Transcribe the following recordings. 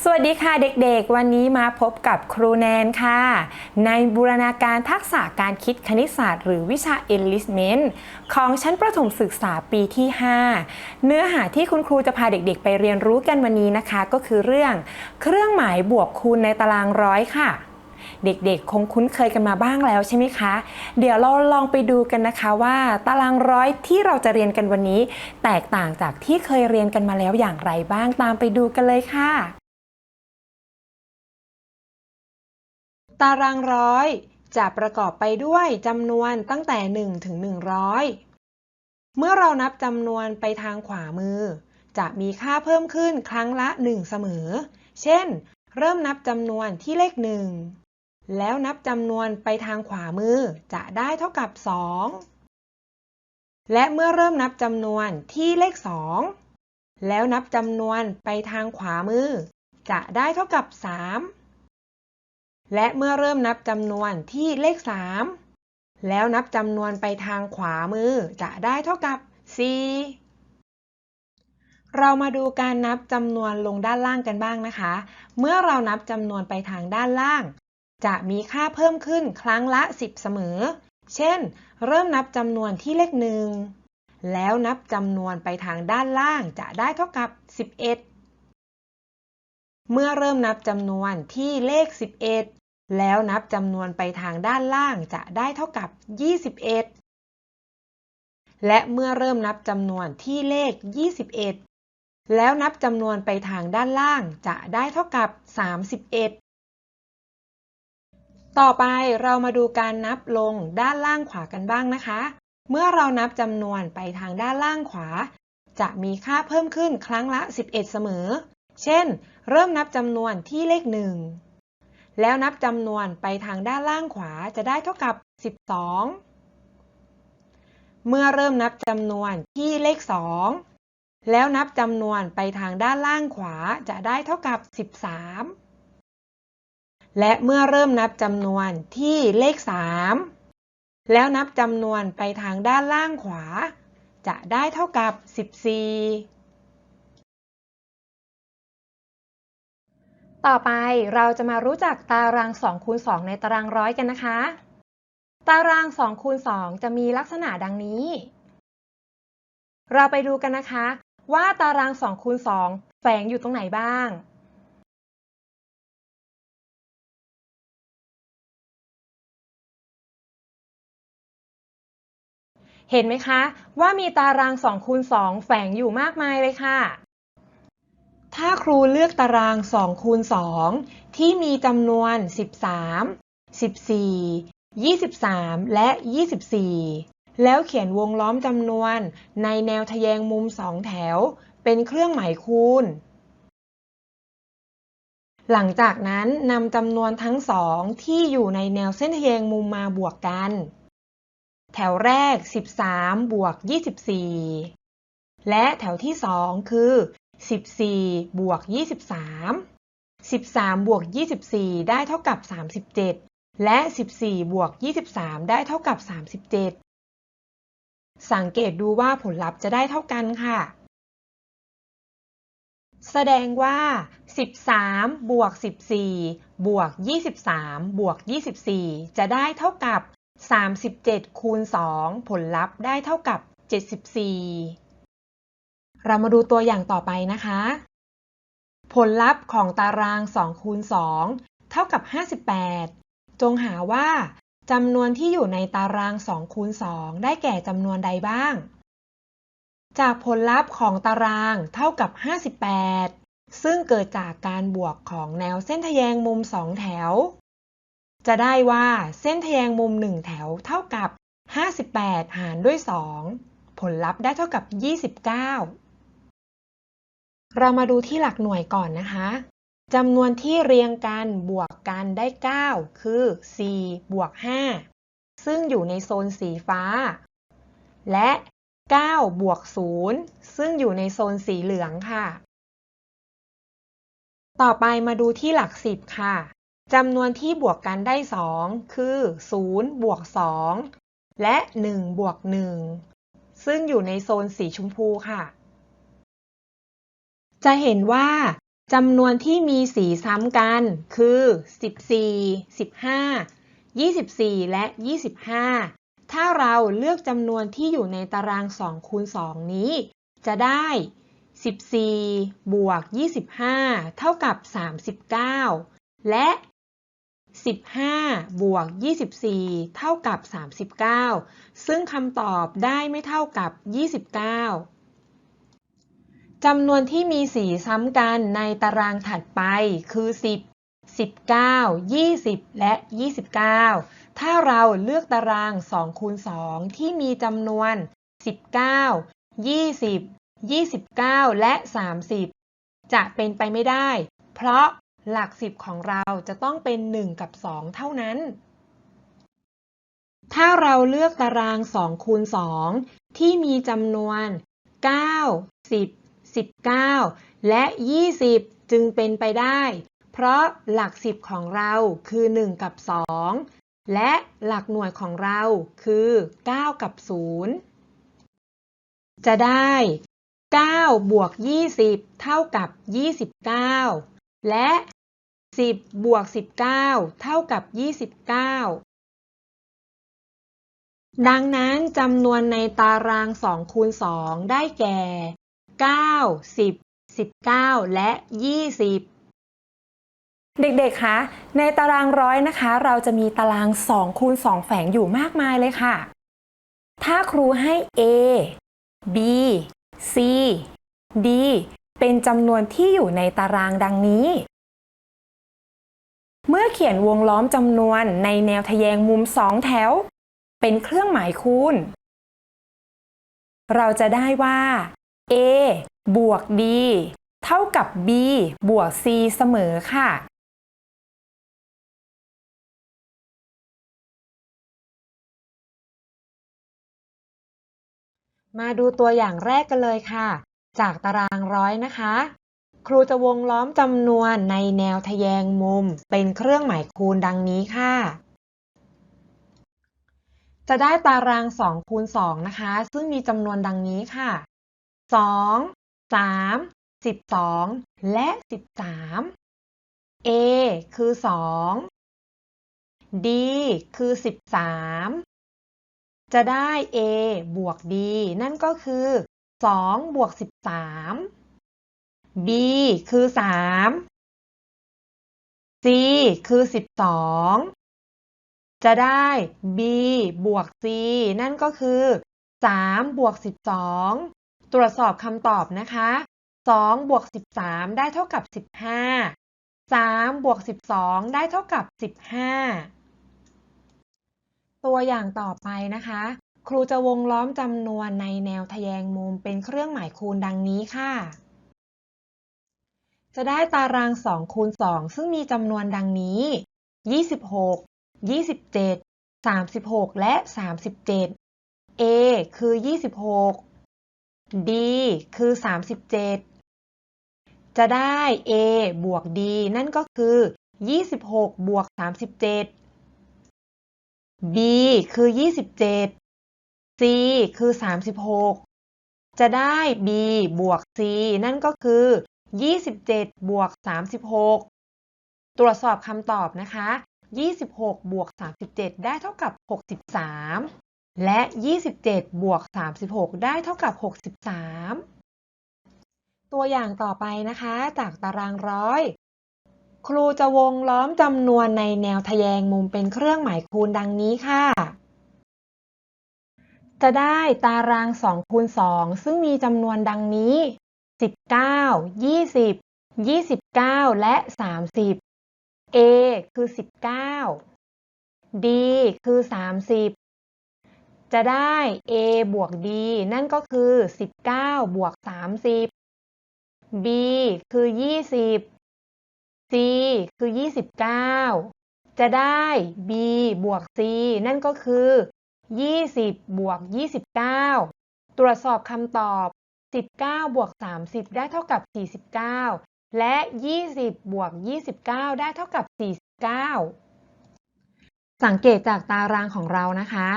สวัสดีค่ะเด็กๆ วันนี้มาพบกับครูแนนค่ะ ในบูรณาการทักษะการคิดคณิตศาสตร์หรือวิชา Enlistment ของชั้นประถมศึกษาปีที่ 5 เนื้อหาที่คุณครูจะพาเด็กๆ ไปเรียนรู้กันวันนี้นะคะ ก็คือเรื่องเครื่องหมายบวกคูณในตารางร้อยค่ะ เด็กๆ คงคุ้นเคยกันมาบ้างแล้วใช่ไหมคะ เดี๋ยวเราลองไปดูกันนะคะว่า ตารางร้อยที่เราจะเรียนกันวันนี้ แตกต่างจากที่เคยเรียนกันมาแล้วอย่างไรบ้างตามไปดูกันเลยค่ะ ตารางร้อยจะประกอบไปด้วยจำนวนตั้งแต่ 1 ถึง 100 เมื่อเรานับจำนวนไปทางขวามือ จะมีค่าเพิ่มขึ้นครั้งละ 1 เสมอ เช่น เริ่มนับจำนวนที่เลข 1 แล้วนับจำนวนไปทางขวามือจะได้เท่ากับ 2 และเมื่อเริ่มนับจำนวนที่เลข 2 แล้วนับจำนวนไปทางขวามือ จะได้เท่ากับ 3 และเมื่อเริ่มนับจำนวนที่เลข 3 แล้วนับจำนวนไปทางขวามือจะได้เท่ากับ 4 เรามาดูการนับจำนวนลงด้านล่างกันบ้างนะคะ เมื่อเรานับจำนวนไปทางด้านล่าง จะมีค่าเพิ่มขึ้นครั้งละ 10 เสมอ เช่น เริ่มนับจำนวนที่เลขหนึ่งแล้วนับจำนวนไปทางด้านล่างจะได้เท่ากับ 11 เมื่อเริ่มนับจำนวนที่เลข 11 แล้วนับจำนวนไปทางด้านล่างจะได้เท่ากับ 21 และเมื่อเริ่มนับจำนวนที่เลข 21 แล้วนับจำนวนไปทางด้านล่างจะได้เท่ากับ 31 ต่อไปเรามาดูการนับลงด้านล่างขวากันบ้างนะคะ เมื่อเรานับจำนวนไปทางด้านล่างขวา จะมีค่าเพิ่มขึ้นครั้งละ 11 เสมอ เช่น เริ่มนับจำนวนที่เลข 1 แล้วนับจำนวนไปทางด้านล่างขวาจะได้เท่ากับ 12 เมื่อเริ่มนับจำนวนที่เลข 2 แล้วนับจำนวนไปทางด้านล่างขวาจะได้เท่ากับ 13 และเมื่อเริ่มนับจำนวนที่เลข 3 แล้วนับจำนวนไปทางด้านล่างขวา จะได้เท่ากับ 14 ต่อไปเราจะมารู้จักตาราง2คูณ2ในตารางร้อยกันนะคะ ตาราง2คูณ2จะมีลักษณะดังนี้ เราไปดูกันนะคะ ว่าตาราง2คูณ2แฝงอยู่ตรงไหนบ้าง เห็นไหมคะ ว่ามีตาราง2คูณ2แฝงอยู่มากมายเลยค่ะ ถ้าครูเลือกตาราง2คูณ2ที่มีจำนวน 13 14 23 และ 24 แล้วเขียนวงล้อมจำนวนในแนวทะแยงมุมสองแถว เป็นเครื่องหมายคูณ หลังจากนั้นนำจำนวนทั้งสองที่อยู่ในแนวเส้นทะแยงมุมมาบวกกัน แถวแรก 13 บวก 24 และแถวที่ 2 คือ 14 บวก 23 13 บวก 24 ได้เท่ากับ 37 และ 14 บวก 23 ได้เท่ากับ 37 สังเกตดูว่าผลลัพธ์จะได้เท่ากันค่ะ แสดงว่า 13 บวก 14 บวก 23 บวก 24 จะได้เท่ากับ 37 คูณ 2 ผลลัพธ์ได้เท่ากับ 74 เรามาดูตัวอย่างต่อไปนะคะ ผลลัพธ์ของตาราง2คูณ2เท่ากับ 58 จงหาว่าจำนวนที่อยู่ในตาราง2คูณ2ได้แก่จำนวนใดบ้าง จากผลลัพธ์ของตารางเท่ากับ 58 ซึ่งเกิดจากการบวกของแนวเส้นทแยงมุม 2 แถว จะได้ว่าเส้นทแยงมุม 1 แถวเท่ากับ 58 หารด้วย 2 ผลลัพธ์ได้เท่ากับ 29 เรามาดูที่หลักหน่วยก่อนนะคะจำนวนที่เรียงกันบวกกันได้ 9 คือ 4 บวก 5 ซึ่งอยู่ในโซนสีฟ้า และ 9 บวก 0 ซึ่งอยู่ในโซนสีเหลืองค่ะ ต่อไปมาดูที่หลัก 10 ค่ะจำนวนที่บวกกันได้ 2 คือ 0 บวก 2 และ 1 บวก 1 ซึ่งอยู่ในโซนสีชมพูค่ะ จะเห็นว่าจำนวนที่มีสีซ้ำกันคือ 14 15 24 และ 25 ถ้าเราเลือกจำนวนที่อยู่ในตาราง2คูณ2นี้ จะได้ 14 บวก 25 เท่ากับ 39 และ 15 บวก 24 เท่ากับ 39 ซึ่งคำตอบได้ไม่เท่ากับ 29 จำนวนที่มีสีซ้ำกันในตารางถัดไปคือ 10 19 20 และ 29 ถ้าเราเลือกตาราง2คูณ2ที่มีจำนวน 19 20 29 และ 30 จะเป็นไปไม่ได้ เพราะหลัก 10 ของเราจะต้องเป็น 1 กับ 2 เท่านั้น ถ้าเราเลือกตาราง2คูณ2ที่มีจำนวน 9 10 19 และ 20 จึงเป็นไปได้ เพราะหลัก 10 ของเราคือ 1 กับ 2 และหลักหน่วยของเราคือ 9 กับ 0 จะได้ 9 บวก 20 เท่ากับ 29 และ 10 บวก 19 เท่ากับ 29ดังนั้นจำนวนในตาราง2คูณ2ได้แก่ 9 10 19และ20เด็กๆ คะ ในตารางร้อยนะคะ เราจะมีตาราง2คูณ2แฝงอยู่มากมายเลยค่ะ ถ้าครูให้ A B C D เป็นจำนวนที่อยู่ในตารางดังนี้ เมื่อเขียนวงล้อมจำนวนในแนวทะแยงมุมสองแถว เป็นเครื่องหมายคูณ เราจะได้ว่า A บวก D เท่ากับ B บวก C เสมอค่ะ มาดูตัวอย่างแรกกันเลยค่ะ จากตารางร้อยนะคะ ครูจะวงล้อมจำนวนในแนวทะแยงมุม เป็นเครื่องหมายคูณดังนี้ค่ะจะได้ตาราง2คูณ2นะคะ ซึ่งมีจำนวนดังนี้ค่ะ 2 3 12และ13 A คือ2 D คือ13จะได้ A บวก D นั่นก็คือ2บวก13 B คือ3 C คือ12จะได้ B บวก C นั่นก็คือ 3 บวก 12 ตรวจสอบคำตอบนะคะ 2 บวก 13 ได้เท่ากับ 15 3 บวก 12 ได้เท่ากับ 15 ตัวอย่างต่อไปนะคะ ครูจะวงล้อมจำนวนในแนวทะแยงมุมเป็นเครื่องหมายคูณดังนี้ค่ะ จะได้ตาราง 2 คูณ 2 ซึ่งมีจำนวนดังนี้ 26 27 36 และ 37 A คือ 26 D คือ 37 จะได้ A บวก D นั่นก็คือ 26 บวก 37 B คือ 27 C คือ 36 จะได้ B บวก C นั่นก็คือ 27 บวก 36 ตรวจสอบคำตอบนะคะ 26 บวก 37 ได้เท่ากับ 63 และ 27 บวก 36 ได้เท่ากับ 63 ตัวอย่างต่อไปนะคะ จากตารางร้อย ครูจะวงล้อมจำนวนในแนวทะแยงมุมเป็นเครื่องหมายคูณดังนี้ค่ะ จะได้ตาราง2คูณ2ซึ่งมีจำนวนดังนี้ 19 20 29 และ 30 A คือ 19 D คือ 30 จะได้ A บวก D นั่นก็คือ 19 บวก 30 B คือ 20 C คือ 29 จะได้ B บวก C นั่นก็คือ 20 บวก 29 ตรวจสอบคำตอบ 19 บวก 30 ได้เท่ากับ 49 และ 20 บวก 29 ได้เท่ากับ 49 สังเกตจากตารางของเรานะคะ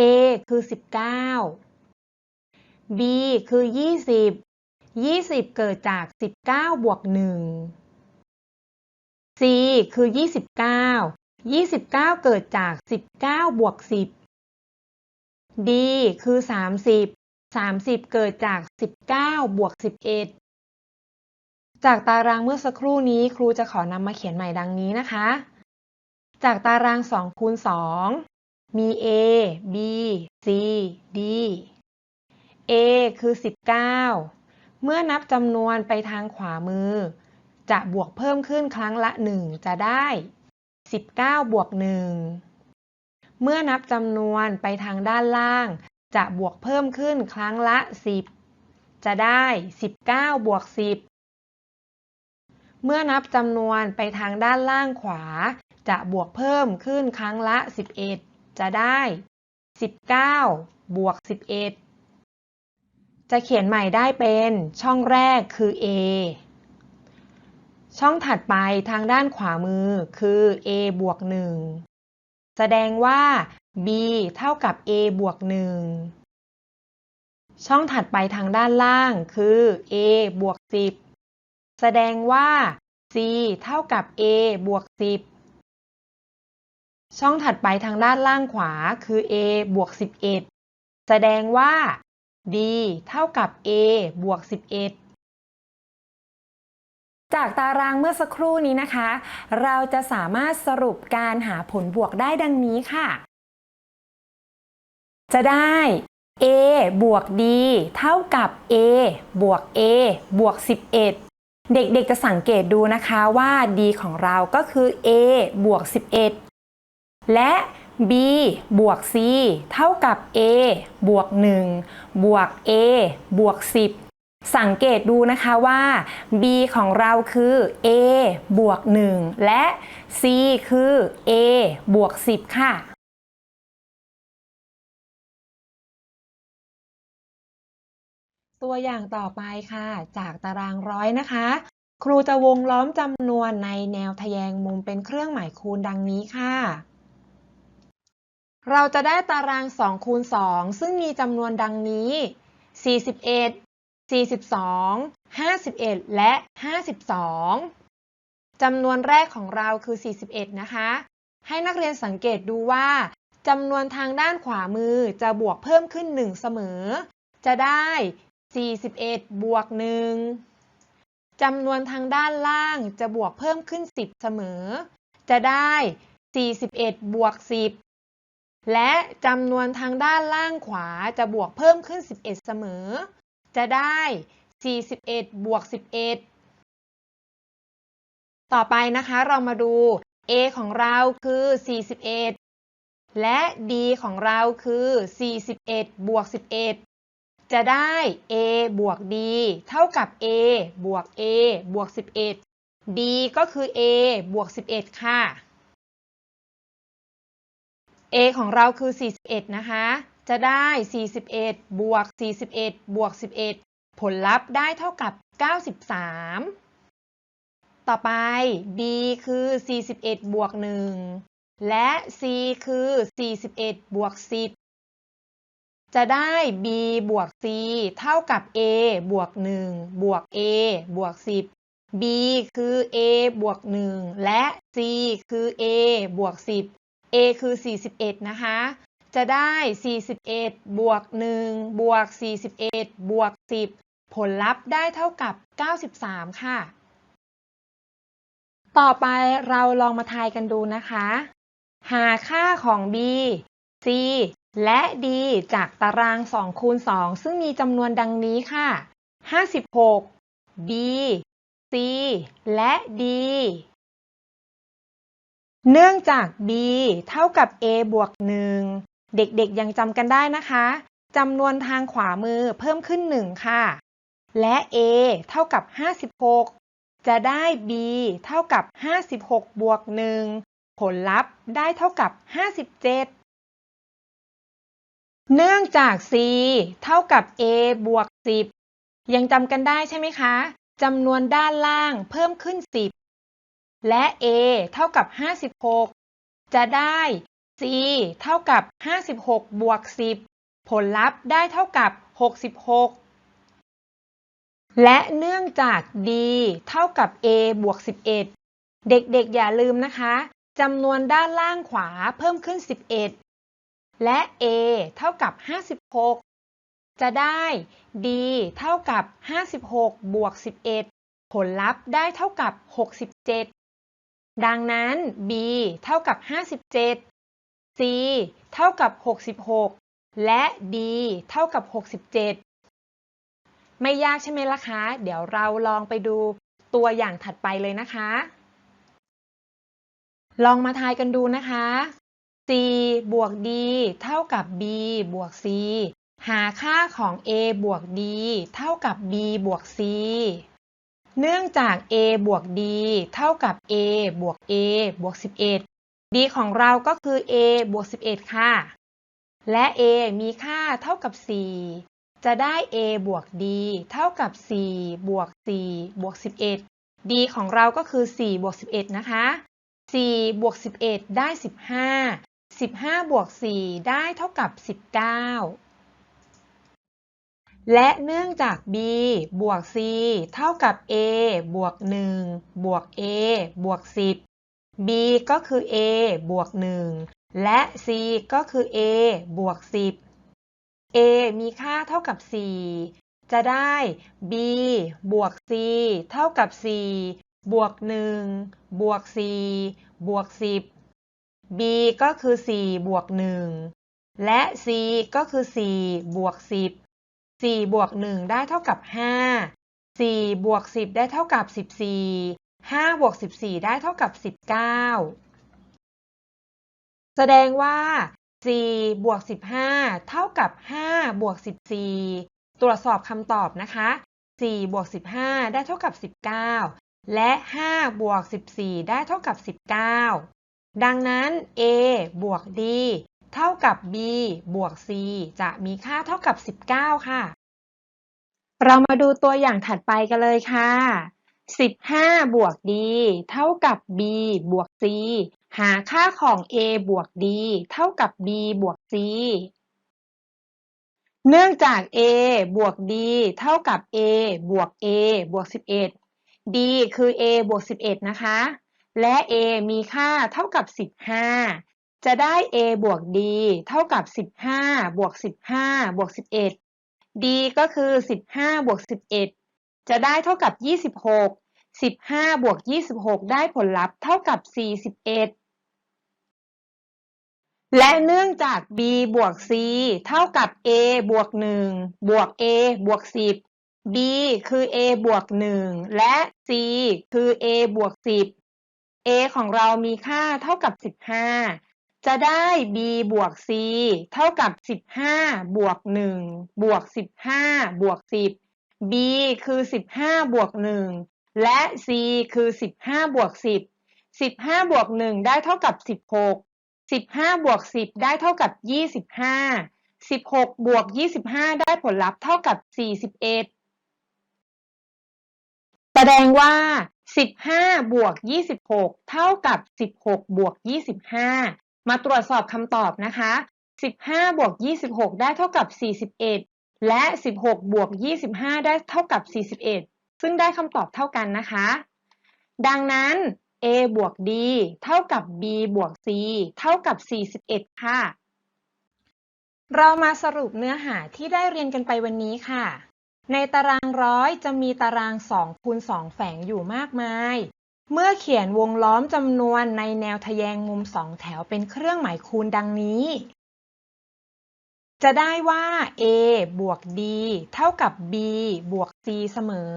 A คือ 19 B คือ 20 20 เกิดจาก 19 บวก 1 C คือ 29 29 เกิดจาก 19 บวก 10 D คือ 30 30 เกิดจาก 19 บวก 11 จากตารางเมื่อสักครู่นี้ครูจะขอนำมาเขียนใหม่ดังนี้นะคะ จากตาราง2คูณ2 มี A B C D A คือ 19 เมื่อนับจำนวนไปทางขวามือ จะบวกเพิ่มขึ้นครั้งละ 1 จะได้ 19 บวก 1 เมื่อนับจำนวนไปทางด้านล่าง จะบวกเพิ่มขึ้นครั้งละ 10 จะได้ 19 บวก 10 เมื่อนับจำนวนไปทางด้านล่างขวา จะบวกเพิ่มขึ้นครั้งละ 11 จะได้ 19 บวก 11 จะเขียนใหม่ได้เป็นช่องแรกคือ A ช่องถัดไปทางด้านขวามือคือ a บวก 1 แสดงว่า b เท่ากับ a บวก 1 ช่องถัดไปทางด้านล่างคือ a บวก 10 แสดงว่า c เท่ากับ a บวก 10 ช่องถัดไปทางด้านล่างขวาคือ a บวก 11 แสดงว่า d เท่ากับ a บวก 11จากตารางเมื่อสักครู่นี้นะคะ เราจะสามารถสรุปการหาผลบวกได้ดังนี้ค่ะ จะได้ a บวก d เท่ากับ a บวก a บวก 11 เด็กๆจะสังเกตดูนะคะว่า d ของเราก็คือ a บวก 11 และ b บวก c เท่ากับ a บวก 1 บวก a บวก 10 สังเกตดูนะคะว่า b ของเราคือ a บวก 1 และ c คือ a บวก 10 ค่ะตัวอย่างต่อไปค่ะ จากตารางร้อยนะคะ ครูจะวงล้อมจำนวนในแนวทแยงมุมเป็นเครื่องหมายคูณดังนี้ค่ะ เราจะได้ตาราง 2 คูณ 2 ซึ่งมีจำนวนดังนี้ 41 42 51 และ 52 จำนวนแรกของเราคือ 41 นะคะ ให้นักเรียนสังเกตดูว่าจำนวนทางด้านขวามือจะบวกเพิ่มขึ้น 1 เสมอ จะได้ 41 บวก 1 จำนวนทางด้านล่างจะบวกเพิ่มขึ้น 10 เสมอ จะได้ 41 บวก 10 และจำนวนทางด้านล่างขวาจะบวกเพิ่มขึ้น 11 เสมอ จะได้ 41 บวก 11 ต่อไปนะคะ เรามาดู a ของเราคือ 41 และ d ของเราคือ 41 บวก 11 จะได้ a บวก d เท่ากับ a บวก a บวก 11 d ก็คือ a บวก 11 ค่ะ a ของเราคือ 41 นะคะ จะได้ 41 บวก 41 บวก 11 ผลลัพธ์ได้เท่ากับ 93 ต่อไป b คือ 41 บวก 1 และ c คือ 41 บวก 10 จะได้ b บวก c เท่ากับ a บวก 1 บวก a บวก 10 b คือ a บวก 1 และ c คือ a บวก 10 a คือ 41 นะคะ จะได้ 41 บวก 1 บวก 41 บวก 10 ผลลัพธ์ได้เท่ากับ 93 ค่ะ ต่อไปเราลองมาทายกันดูนะคะ หาค่าของ b c และ d จากตาราง2คูณ2ซึ่งมีจำนวนดังนี้ค่ะ 56 b c และ d เนื่องจาก b เท่ากับ a บวก 1 เด็กๆยังจำกันได้นะคะจำนวนทางขวามือเพิ่มขึ้น 1 ค่ะ และ a เท่ากับ 56 จะได้ b เท่ากับ 56 บวก 1 ผลลัพธ์ได้เท่ากับ 57 เนื่องจาก c เท่ากับ a บวก 10 ยังจำกันได้ใช่ไหมคะจำนวนด้านล่างเพิ่มขึ้น 10 และ a เท่ากับ 56 จะได้ c เท่ากับ 56 บวก 10 ผลลัพธ์ได้เท่ากับ 66 และเนื่องจาก d เท่ากับ a บวก 11 เด็กๆ อย่าลืมนะคะจำนวนด้านล่างขวาเพิ่มขึ้น 11 และ a เท่ากับ 56 จะได้ d เท่ากับ 56 บวก 11 ผลลัพธ์ได้เท่ากับ 67 ดังนั้น b เท่ากับ 57 c เท่ากับ 66 และ d เท่ากับ 67 ไม่ยากใช่ไหมล่ะคะ เดี๋ยวเราลองไปดูตัวอย่างถัดไปเลยนะคะ ลองมาทายกันดูนะคะ c บวก d เท่ากับ b บวก c หาค่าของ a บวก d เท่ากับ b บวก c เนื่องจาก a บวก d เท่ากับ a บวก a บวก 11 d ของเราก็คือ a บวก 11 ค่ะ และ a มีค่าเท่ากับ 4 จะได้ a บวก d เท่ากับ 4 บวก 4 บวก 11 d ของเราก็คือ 4 บวก 11 นะคะ 4 บวก 11 ได้ 15 15 บวก 4 ได้เท่ากับ 19 และเนื่องจาก b บวก c เท่ากับ a บวก 1 บวก a บวก 10 b ก็คือ a บวก 1 และ c ก็คือ a บวก 10 a มีค่าเท่ากับ 4 จะได้ b บวก c เท่ากับ 4 บวก 1 บวก 4 บวก 10 b ก็คือ 4 บวก 1 และ c ก็คือ 4 บวก 10 4บวก1ได้เท่ากับ 5 4บวก10 ได้เท่ากับ 14 5บวก14 ได้เท่ากับ 19 แสดงว่า4บวก15 เท่ากับ5บวก14 ตรวจสอบคำตอบนะคะ4บวก15 ได้เท่ากับ 19 และ5บวก14 ได้เท่ากับ 19 ดังนั้น a บวก d เท่ากับ b บวก c จะมีค่าเท่ากับ 19 ค่ะ เรามาดูตัวอย่างถัดไปกันเลยค่ะ 15 บวก d เท่ากับ b บวก c หาค่าของ a บวก d เท่ากับ b บวก c เนื่องจาก a บวก d เท่ากับ a บวก a บวก 11 d คือ a บวก 11 นะคะ และ a มีค่าเท่ากับ 15 จะได้ a บวก d เท่ากับ 15 บวก 15 บวก 11 d ก็คือ 15 บวก 11 จะได้เท่ากับ 26 15 บวก 26 ได้ผลลัพธ์เท่ากับ 41 และเนื่องจาก b บวก c เท่ากับ a บวก 1 บวก a บวก 10 b คือ a บวก 1 และ c คือ a บวก 10 a ของเรามีค่าเท่ากับ 15 จะได้ b บวก c เท่ากับ 15 บวก 1 บวก 15 บวก 10 b คือ 15 บวก 1 และ c คือ 15 บวก 10 15 บวก 1 ได้เท่ากับ 16 15 บวก 10 ได้เท่ากับ 25 16 บวก 25 ได้ผลลัพธ์เท่ากับ 41 แสดงว่า 15 บวก 26 เท่ากับ 16 บวก 25 มาตรวจสอบคำตอบนะคะ 15 บวก 26 ได้เท่ากับ 41 และ 16 บวก 25 ได้เท่ากับ 41 ซึ่งได้คำตอบเท่ากันนะคะ ดังนั้น a บวก d เท่ากับ b บวก c เท่ากับ 41 ค่ะ เรามาสรุปเนื้อหาที่ได้เรียนกันไปวันนี้ค่ะ ในตารางร้อยจะมีตาราง2คูณ2แฝงอยู่มากมาย เมื่อเขียนวงล้อมจำนวนในแนวทะแยงมุมสองแถวเป็นเครื่องหมายคูณดังนี้ จะได้ว่า a บวก d เท่ากับ b บวก c เสมอ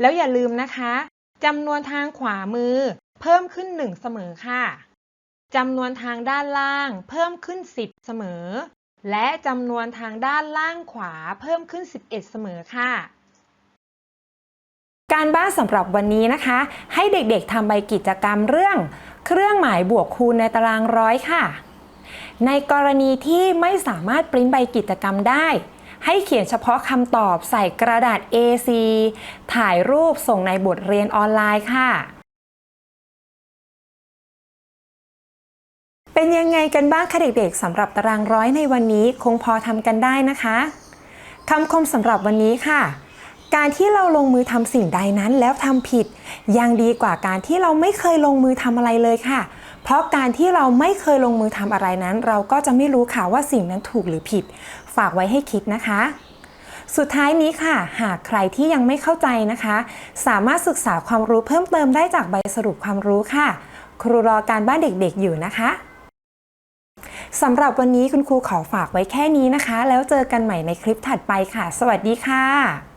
แล้วอย่าลืมนะคะจำนวนทางขวามือ เพิ่มขึ้น 1 เสมอค่ะจำนวนทางด้านล่าง เพิ่มขึ้น 10 เสมอ และจำนวนทางด้านล่างขวาเพิ่มขึ้น 11 เสมอค่ะ การบ้านสำหรับวันนี้นะคะ ให้เด็กๆทำใบกิจกรรมเรื่อง เครื่องหมายบวกคูณในตารางร้อยค่ะ ในกรณีที่ไม่สามารถปริ้นใบกิจกรรมได้ ให้เขียนเฉพาะคำตอบใส่กระดาษ A4 ถ่ายรูปส่งในบทเรียนออนไลน์ค่ะ เป็นยังไงกันบ้างคะเด็กๆสำหรับตารางร้อยในวันนี้คงพอทำกันได้นะคะคำคมสำหรับวันนี้ค่ะ การที่เราลงมือทำสิ่งใดนั้นแล้วทำผิด ยังดีกว่าการที่เราไม่เคยลงมือทำอะไรเลยค่ะ เพราะการที่เราไม่เคยลงมือทำอะไรนั้น เราก็จะไม่รู้ค่ะว่าสิ่งนั้นถูกหรือผิด ฝากไว้ให้คิดนะคะ สุดท้ายนี้ค่ะ หากใครที่ยังไม่เข้าใจนะคะ สามารถศึกษาความรู้เพิ่มเติมได้จากใบสรุปความรู้ค่ะ ครูรอการบ้านเด็กๆอยู่นะคะสำหรับวันนี้คุณครูขอฝากไว้แค่นี้นะคะ แล้วเจอกันใหม่ในคลิปถัดไปค่ะ สวัสดีค่ะ